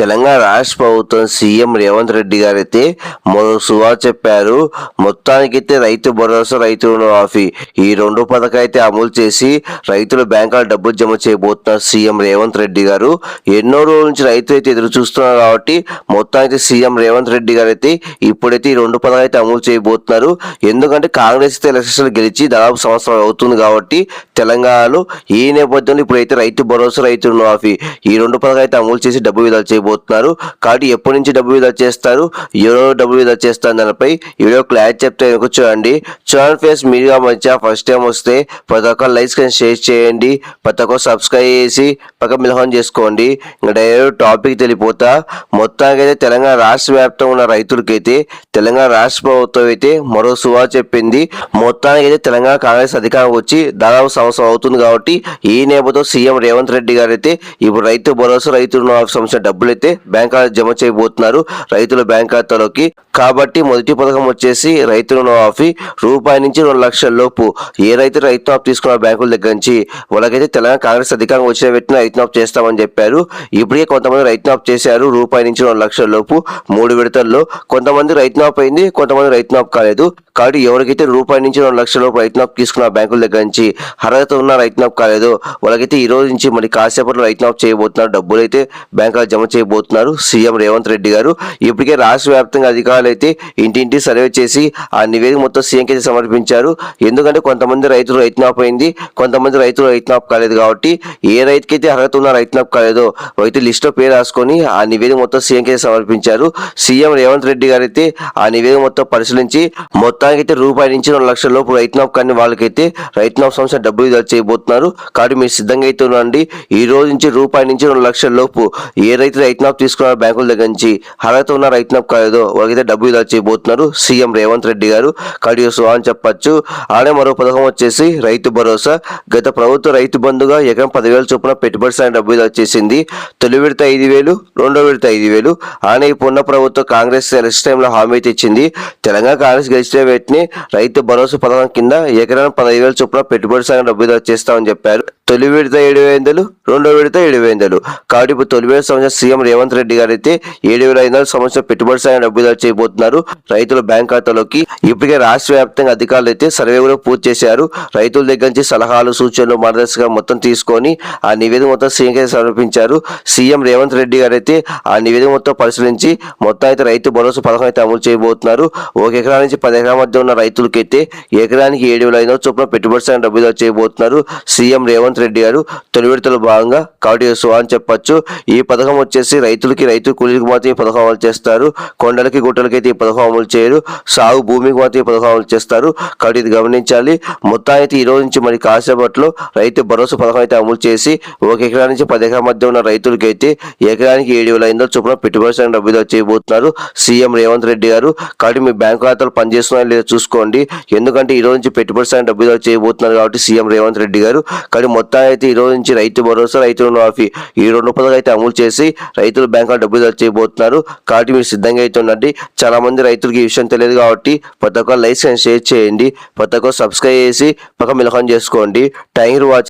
తెలంగాణ రాష్ట్ర ప్రభుత్వం సీఎం రేవంత్ రెడ్డి గారైతే మరో సువా చెప్పారు మొత్తానికైతే రైతు భరోసా రైతు రుణమాఫీ ఈ రెండు పథకం అయితే అమలు చేసి రైతుల బ్యాంకుల డబ్బులు జమ చేయబోతున్నారు సీఎం రేవంత్ రెడ్డి గారు. ఎన్నో రోజుల నుంచి రైతులు అయితే ఎదురు చూస్తున్నారు కాబట్టి మొత్తానికి సీఎం రేవంత్ రెడ్డి గారు అయితే ఇప్పుడైతే ఈ రెండు పథకాలు అయితే అమలు చేయబోతున్నారు. ఎందుకంటే కాంగ్రెస్ అయితే ఎలక్షన్లు గెలిచి దాదాపు సంవత్సరం అవుతుంది కాబట్టి తెలంగాణలో ఈ నేపథ్యంలో ఇప్పుడైతే రైతు భరోసా రైతు రుణమాఫీ ఈ రెండు పథకాలు అయితే అమలు చేసి డబ్బు విధాలు చేయబోతున్నారు. కాబట్టి ఎప్పటి నుంచి డబ్బు విధా చేస్తారు? ఎవరో డబ్బు విధా చేస్తారు దానిపై ఈ వీడియో క్లారిటీ చెప్తే వెనుక చూడండి చూడండి ఫేస్ మీడియా మధ్య ఫస్ట్ టైం వస్తే ప్రతి ఒక్క లైక్స్ కానీ షేర్ చేయండి. ప్రతి ఒక్క సబ్స్క్రైబ్ చేసి పక్క మిలహం చేసుకోండి. ఇంకా డైరెక్ట్ టాపిక్ తెలిపోతా మొత్తానికి అయితే తెలంగాణ రాష్ట్ర వ్యాప్తంగా ఉన్న రైతులకైతే తెలంగాణ రాష్ట్ర ప్రభుత్వం అయితే మరో సువా చెప్పింది. మొత్తానికి అయితే తెలంగాణ కాంగ్రెస్ అధికారం వచ్చి దాదాపు సంవత్సరం అవుతుంది కాబట్టి ఈ నేపథ్యంలో సీఎం రేవంత్ రెడ్డి గారు అయితే ఇప్పుడు రైతు భరోసా రైతులు రుణమాఫీ సంబంధించిన డబ్బులు అయితే బ్యాంక్ ఖాతా జమ చేయబోతున్నారు. రైతుల బ్యాంక్ ఖాతాలోకి. కాబట్టి మొదటి పథకం వచ్చేసి రైతు రుణమాఫీ రూపాయి నుంచి రెండు లక్షల లోపు. ఏ రైతు రైతు మాఫ్ తీసుకున్న బ్యాంకుల దగ్గర నుంచి వాళ్ళకైతే తెలంగాణ కాంగ్రెస్ అధికారం వచ్చిన పెట్టిన రైతు మాఫ్ చేస్తామని చెప్పారు. ఇప్పటికే కొంతమంది రైతు మాఫ్ చేశారు. రూపాయి నుంచి రెండు లక్షల లోపు. మూడు విడతల్లో కొంతమంది రైతు మాఫ్ అయింది కొంతమంది రైతు మాఫ్ కాలేదు. కాబట్టి ఎవరికైతే రూపాయి నుంచి రెండు లక్షల లోపు రైతు మాఫ్ తీసుకున్న బ్యాంకుల దగ్గర నుంచి అర్హత ఉన్న రైతు మాఫ్ కాలేదు వాళ్ళకైతే ఈ రోజు నుంచి మరి కాసేపట్లో రైతు మాఫ్ చేయబోతున్నారు. డబ్బులు అయితే బ్యాంకులో జమ చేయబోతున్నారు సీఎం రేవంత్ రెడ్డి గారు. ఇప్పటికే రాష్ట్ర వ్యాప్తంగా అధికారులు అయితే ఇంటింటి సర్వే చేసి ఆ నివేదిక మొత్తం సీఎంకి సమర్పించారు. ఎందుకంటే కొంతమంది రైతులు రైతు అయింది కొంతమంది రైతులు రైతు కాలేదు కాబట్టి ఏ రైతుకైతే అర్హత ఉన్న రైతు కాలేదో రైతు లిస్టులో పేరు రాసుకొని ఆ నివేదిక మొత్తం సీఎంకి సమర్పించారు. సీఎం రేవంత్ రెడ్డి గారు అయితే ఆ నివేదిక మొత్తం పరిశీలించి మొత్తం అయితే రూపాయి నుంచి రెండు లక్షల లోపు రైతు మాఫ్ కానీ వాళ్ళకైతే రైతు మాఫ్ సంస్థ డబ్బులు విడుదల చేయబోతున్నారు. కాబట్టి మీరు సిద్ధంగా అయితే ఉండండి. ఈ రోజు నుంచి రూపాయి నుంచి రెండు లక్షల లోపు ఏ రైతు రైతు మాఫ్ తీసుకున్న బ్యాంకుల దగ్గర నుంచి అర్హత ఉన్న రైతు మాఫ్ కాలేదో వాళ్ళకైతే డబ్బు విడుదల చేయబోతున్నారు. సీఎం రేవంత్ రెడ్డి గారు కాబట్టి సో అని చెప్పచ్చు. అలానే మరో పథకం వచ్చేసి రైతు భరోసా. గత ప్రభుత్వ రైతు బంధుగా ఎకరం పదివేల చొప్పున పెట్టుబడి సాయం డబ్బు విడుదల చేసింది. తొలి విడత ఐదు వేలు రెండో విడత ఐదు వేలు. అలానే ఇప్పుడు ఉన్న ప్రభుత్వం కాంగ్రెస్ ఎలక్షన్ టైంలో హామీ అయితే ఇచ్చింది. తెలంగాణ కాంగ్రెస్ గెలిచిన వ్యక్తిని రైతు భరోసా పథకం కింద ఎకరానికి పదహైదు వేల చొప్పున పెట్టుబడి సాయం డబ్బుదారు చేస్తామని చెప్పారు. తొలి విడత ఏడు వేలు రెండో విడత ఏడు వేలు కాబట్టి ఇప్పుడు తొలి వేల సంవత్సరం సీఎం రేవంత్ రెడ్డి గారు అయితే ఏడు వేల ఐదు వందల సంవత్సరం పెట్టుబడి సాయం డబ్బుదారు చేయబోతున్నారు. రైతుల బ్యాంక్ ఖాతాలోకి ఇప్పటికే రాష్ట్ర వ్యాప్తంగా అధికారులు అయితే సర్వే కూడా పూర్తి చేశారు. రైతుల దగ్గర నుంచి సలహాలు సూచనలు మార్గదర్శకాలు మొత్తం తీసుకొని ఆ నివేదిక మొత్తం సీఎం కి సమర్పించారు. సీఎం రేవంత్ రెడ్డి గారు అయితే ఆ నివేదిక మొత్తం పరిశీలించి మొత్తం అయితే రైతు భరోసా పథకం అయితే అమలు చేయబోతున్నారు. ఒక ఎకరా నుంచి పది ఎకరాల మధ్య ఉన్న రైతులకైతే ఎకరానికి ఏడు వేల ఐదు చొప్పున పెట్టుబడి సాయం డబ్బు చేయబోతున్నారు. సీఎం రేవంత్ రెడ్డి గారు తొలి విడతలో భాగంగా కాబట్టి అని చెప్పొచ్చు. ఈ పథకం వచ్చేసి రైతులకి రైతు కూలీలకు మాత్రం ఈ పథకం అమలు చేస్తారు. కొండలకి గుట్టలకైతే ఈ పథకం అమలు చేయరు. సాగు భూమికి మాత్రం ఈ పథకం అమలు చేస్తారు. కాబట్టి ఇది గమనించాలి. మొత్తం అయితే ఈ రోజు నుంచి మరి కాసేపట్లో రైతు భరోసా పథకం అయితే అమలు చేసి ఒక ఎకరా నుంచి పది ఎకరాల మధ్య ఉన్న రైతులకైతే ఎకరానికి ఏడు వేల ఐదు చొప్పున పెట్టుబడి సాయం డబ్బు చేయబోతున్నారు. సీఎం రేవంత్ రెడ్డి గారు. కాబట్టి మీ బ్యాంకు ఖాతాలు పనిచేస్తున్నాయి లేదో చూసుకోండి. ఎందుకంటే ఈ రోజు నుంచి పెట్టుబడి సాయం డబ్బు చేయబోతున్నారు కాబట్టి సీఎం రేవంత్ రెడ్డి గారు. కానీ మొత్తం అయితే ఈ రోజు నుంచి రైతు భరోసా రైతు రుణమాఫీ ఈ రెండు పథకాలు అయితే అమలు చేసి రైతుల బ్యాంకులో డబ్బు చేయబోతున్నారు. కాబట్టి మీరు సిద్ధంగా అయితే ఉండండి. చాలా మంది రైతులకి ఈ విషయం తెలియదు కాబట్టి ప్రతి ఒక్క లైక్ అండ్ షేర్ చేయండి. ప్రతి ఒక్క సబ్స్క్రైబ్ చేసి పక్క మిలకం చేసుకోండి. Thank you watch